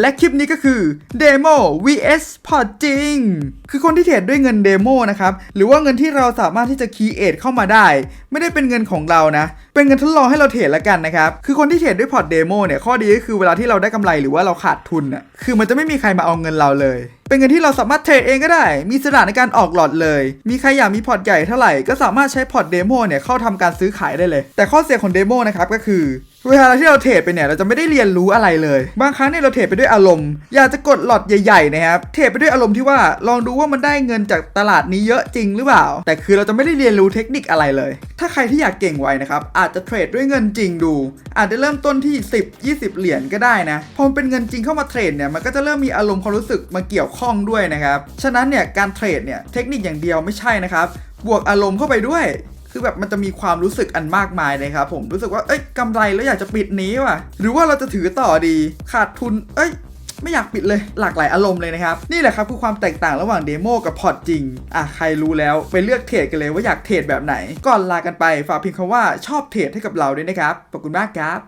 และคลิปนี้ก็คือ Demo vs พอจริง คือคนที่เทรดด้วยเงินเดโมนะครับ หรือว่าเงินที่เราสามารถที่จะคีเอทเข้ามาได้ ไม่ได้เป็นเงินของเรานะ เป็นเงินทดลองให้เราเทรดละกันนะครับ คือคนที่เทรดด้วยพอร์ตเดโมเนี่ย ข้อดีก็คือเวลาที่เราได้กำไรหรือว่าเราขาดทุนอะ คือมันจะไม่มีใครมาเอาเงินเราเลย เป็นเงินที่เราสามารถเทรดเองก็ได้ มีอิสระในการออกหลอดเลย มีใครอยากมีพอร์ตใหญ่เท่าไหร่ ก็สามารถใช้พอร์ตเดโมเนี่ยเข้าทำการซื้อขายได้เลย แต่ข้อเสียของเดโมนะครับก็คือ เวลาที่เราเทรดไปเนี่ยเราจะไม่ได้เรียนรู้อะไรเลย บางครั้งเนี่ยเราเทรดไปด้วยอารมณ์ อยากจะกดหลอดใหญ่ๆนะครับเทรดไปด้วยอารมณ์ที่ว่าลองดูว่ามันได้เงินจากตลาดนี้เยอะจริงหรือเปล่า แต่คือเราจะไม่ได้เรียนรู้เทคนิคอะไรเลย ถ้าใครที่อยากเก่งไวนะครับอาจจะเทรดด้วยเงินจริงดู อาจจะเริ่มต้นที่ 10 20 เหรียญก็ได้นะพอเป็นเงินจริงเข้ามาเทรดเนี่ยมันก็จะเริ่มมีอารมณ์ความรู้สึกมาเกี่ยวข้องด้วยนะครับฉะนั้นเนี่ยการเทรดเนี่ยเทคนิคอย่างเดียวไม่ใช่นะครับบวกอารมณ์เข้าไปด้วย คือแบบมันจะมีความรู้สึกอันมากมายเลยครับผมรู้สึกว่าเอ้ยกำไรแล้วอยากจะปิดนี้ว่ะ หรือว่าเราจะถือต่อดีขาดทุน เอ้ยไม่อยากปิดเลยหลากหลายอารมณ์เลยนะครับ นี่แหละครับคือความแตกต่างระหว่างเดโมกับพอร์ตจริง อะ ใครรู้แล้วไปเลือกเทรดกันเลยว่าอยากเทรดแบบไหน ก่อนลากันไปฝากเพียงคำว่าชอบเทรดให้กับเราด้วยนะครับขอบคุณมากครับ